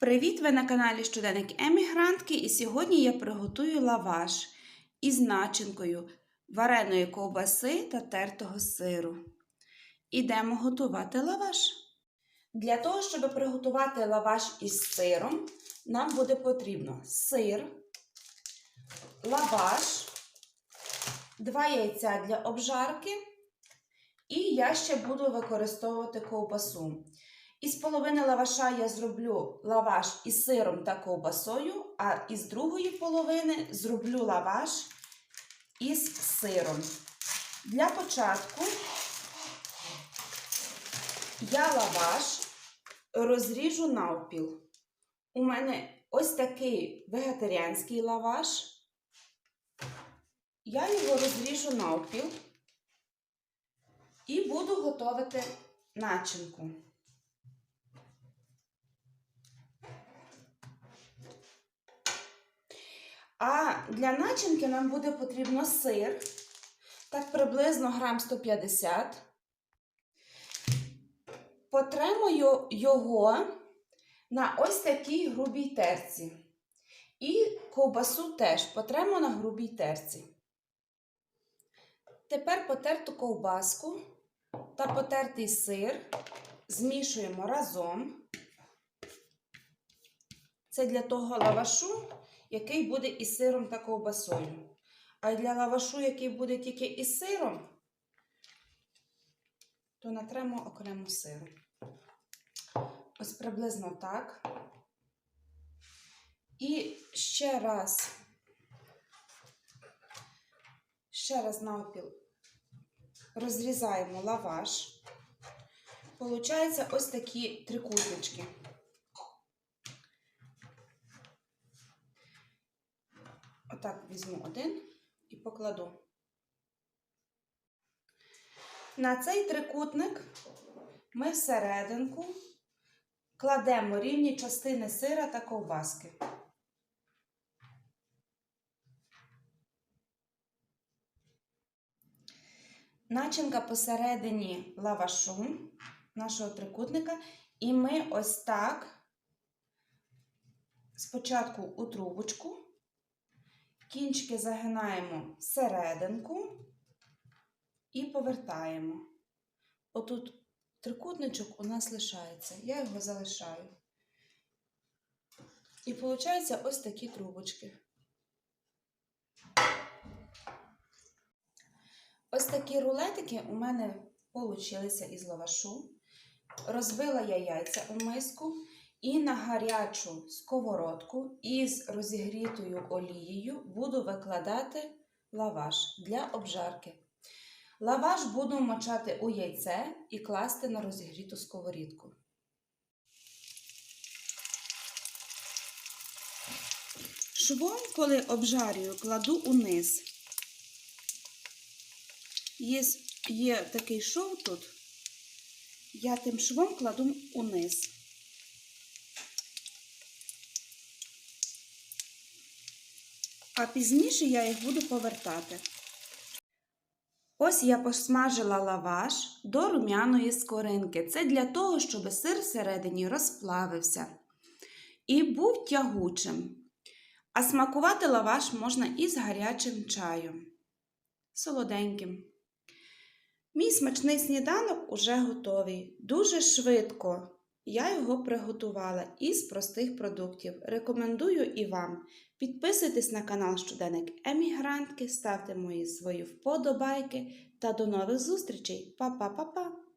Привіт! Ви на каналі Щоденник Емігрантки, і сьогодні я приготую лаваш із начинкою вареної ковбаси та тертого сиру. Ідемо готувати лаваш. Для того, щоб приготувати лаваш із сиром, нам буде потрібно сир, лаваш, два яйця для обжарки, і я ще буду використовувати ковбасу. Із половини лаваша я зроблю лаваш із сиром та ковбасою, а із другої половини зроблю лаваш із сиром. Для початку я лаваш розріжу навпіл. У мене ось такий вегетаріанський лаваш. Я його розріжу навпіл і буду готувати начинку. А для начинки нам буде потрібно сир, так приблизно грам 150. Потремо його на ось такій грубій терці. І ковбасу теж потремо на грубій терці. Тепер потерту ковбаску та потертий сир змішуємо разом. Це для того лавашу, який буде із сиром та ковбасою. А для лавашу, який буде тільки із сиром, то натремо окремо сиру. Ось приблизно так. І ще раз, ще раз навпіл розрізаємо лаваш. Получається ось такі трикутнички. Отак візьму один і покладу. На цей трикутник ми всерединку кладемо рівні частини сира та ковбаски. Начинка посередині лавашу нашого трикутника, і ми ось так спочатку у трубочку. Кінчики загинаємо всерединку і повертаємо. Отут трикутничок у нас лишається. Я його залишаю. І виходить ось такі трубочки. Ось такі рулетики у мене получилися із лавашу. Розбила я яйця у миску. І на гарячу сковородку із розігрітою олією буду викладати лаваш для обжарки. Лаваш буду мочати у яйце і класти на розігріту сковорідку. Швом, коли обжарюю, кладу униз. Є, є такий шов тут, я тим швом кладу униз. А пізніше я їх буду повертати. Ось я посмажила лаваш до рум'яної скоринки. Це для того, щоб сир всередині розплавився і був тягучим. А смакувати лаваш можна із гарячим чаєм, солоденьким. Мій смачний сніданок уже готовий. Дуже швидко я його приготувала із простих продуктів. Рекомендую і вам. Підписуйтесь на канал Щоденник Емігрантки, ставте мої свої вподобайки та до нових зустрічей. Па-па-па-па!